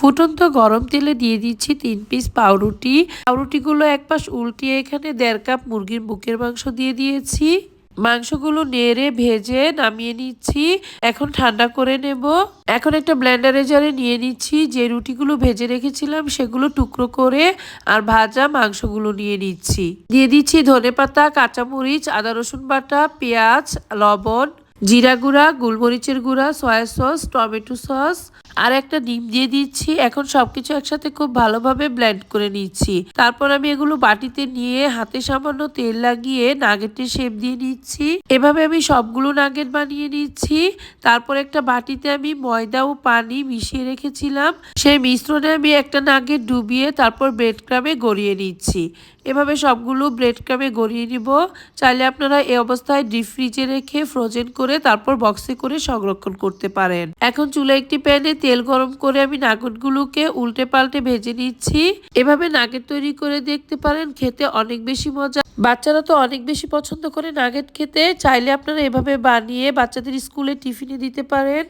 ফুটন্ত গরম তেলে দিয়ে দিচ্ছি তিন পিস পাউরুটি। পাউরুটিগুলো এক পাশ উল্টিয়ে এখানে দেড় কাপ মুরগির বুকের মাংস দিয়ে দিয়েছি। মাংসগুলো নেড়ে ভেজে নামিয়ে নিচ্ছি। এখন ঠান্ডা করে নেব। এখন একটা ব্লেন্ডারে জারে নিয়ে নিচ্ছি। যে রুটিগুলো ভেজে রেখেছিলাম সেগুলো টুকরো করে আর ভাজা মাংসগুলো নিয়ে নিচ্ছি। দিয়ে দিচ্ছি ধনেপাতা, কাঁচামরিচ, আদা রসুন বাটা, পেঁয়াজ, লবণ জিরা গুঁড়া, গোলমরিচের গুঁড়া, সয়া সস, টমেটো সস। আর একটা ডিম দিয়ে দিচ্ছি। এখন সবকিছু একসাথে খুব ভালোভাবে ব্লেন্ড করে নিচ্ছি। তারপর আমি এগুলো বাটিতে নিয়ে হাতে সামান্য তেল লাগিয়ে নাগেটের শেপ দিয়ে নিচ্ছি। এভাবে আমি সবগুলো নাগেট বানিয়ে নিচ্ছি। তারপর একটা বাটিতে আমি ময়দা ও পানি মিশিয়ে রেখেছিলাম। সেই মিশ্রণে আমি একটা নাগেট ডুবিয়ে তারপর ব্রেড ক্রামে গড়িয়ে নিচ্ছি। এভাবে সবগুলো ব্রেড ক্রামে গড়িয়ে নিব। চাইলে আপনারা এই অবস্থায় ডিপ ফ্রিজে রেখে ফ্রোজেন করে তারপর বক্সে করে সংরক্ষণ করতে পারেন। এখন চুলা একটি প্যানে তেল গরম করে আমি নাগেটগুলোকে উল্টে পাল্টে ভেজে নিচ্ছি। এভাবে নাগেট তৈরি করে দেখতে পারেন, খেতে অনেক বেশি মজা। বাচ্চারা তো অনেক বেশি পছন্দ করে নাগেট খেতে। চাইলে আপনারা এভাবে বানিয়ে বাচ্চাদের স্কুলে টিফিনে দিতে পারেন।